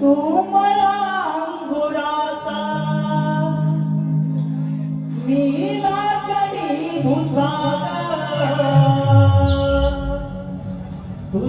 तू मला अंगुराचा. मी लाकडी भुसारा तू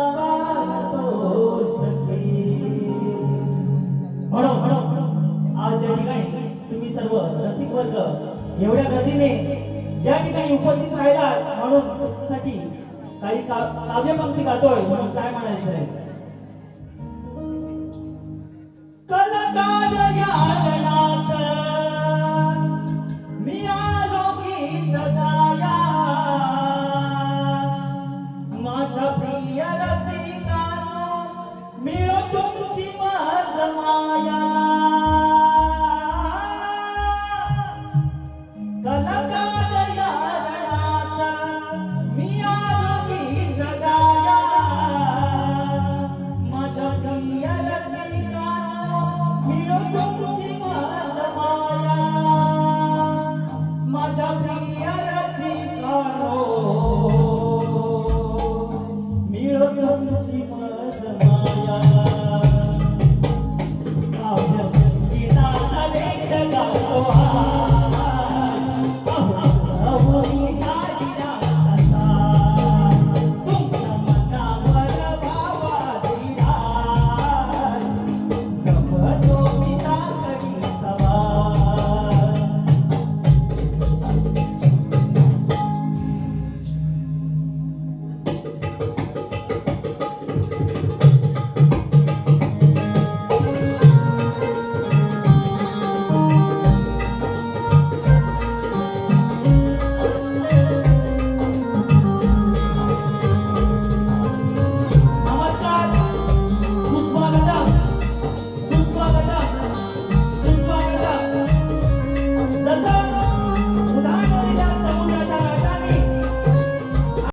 आज या ठिकाणी तुम्ही सर्व रसिक वर्ग एवढ्या गर्दीने ज्या ठिकाणी उपस्थित राहिला म्हणून तुमच्यासाठी काही काव्यपंक्ती गातोय म्हणून काय म्हणायचं आहे?